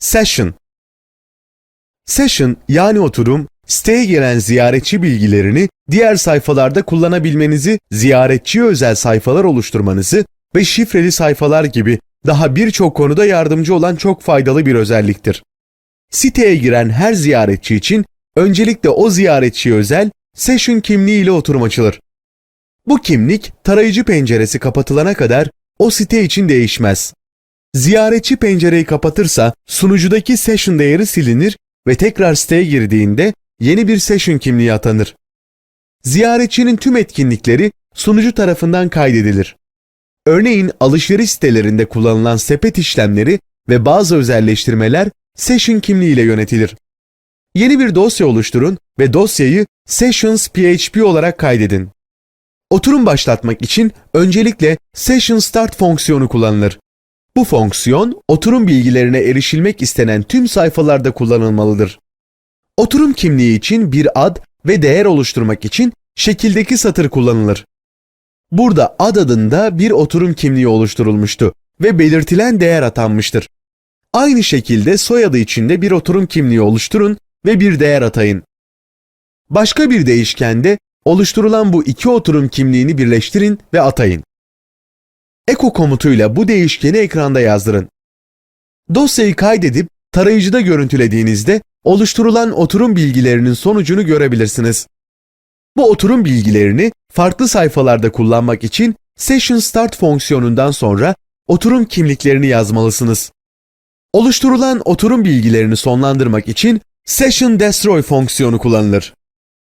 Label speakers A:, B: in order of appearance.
A: Session Session yani oturum, siteye gelen ziyaretçi bilgilerini diğer sayfalarda kullanabilmenizi, ziyaretçiye özel sayfalar oluşturmanızı ve şifreli sayfalar gibi daha birçok konuda yardımcı olan çok faydalı bir özelliktir. Siteye giren her ziyaretçi için öncelikle o ziyaretçiye özel session kimliği ile oturum açılır. Bu kimlik tarayıcı penceresi kapatılana kadar o site için değişmez. Ziyaretçi pencereyi kapatırsa sunucudaki session değeri silinir ve tekrar siteye girdiğinde yeni bir session kimliği atanır. Ziyaretçinin tüm etkinlikleri sunucu tarafından kaydedilir. Örneğin alışveriş sitelerinde kullanılan sepet işlemleri ve bazı özelleştirmeler session kimliği ile yönetilir. Yeni bir dosya oluşturun ve dosyayı sessions php olarak kaydedin. Oturum başlatmak için öncelikle session start fonksiyonu kullanılır. Bu fonksiyon oturum bilgilerine erişilmek istenen tüm sayfalarda kullanılmalıdır. Oturum kimliği için bir ad ve değer oluşturmak için şekildeki satır kullanılır. Burada ad adında bir oturum kimliği oluşturulmuştu ve belirtilen değer atanmıştır. Aynı şekilde soyadı içinde bir oturum kimliği oluşturun ve bir değer atayın. Başka bir değişkende oluşturulan bu iki oturum kimliğini birleştirin ve atayın. Eko komutuyla bu değişkeni ekranda yazdırın. Dosyayı kaydedip tarayıcıda görüntülediğinizde oluşturulan oturum bilgilerinin sonucunu görebilirsiniz. Bu oturum bilgilerini farklı sayfalarda kullanmak için Session Start fonksiyonundan sonra oturum kimliklerini yazmalısınız. Oluşturulan oturum bilgilerini sonlandırmak için Session Destroy fonksiyonu kullanılır.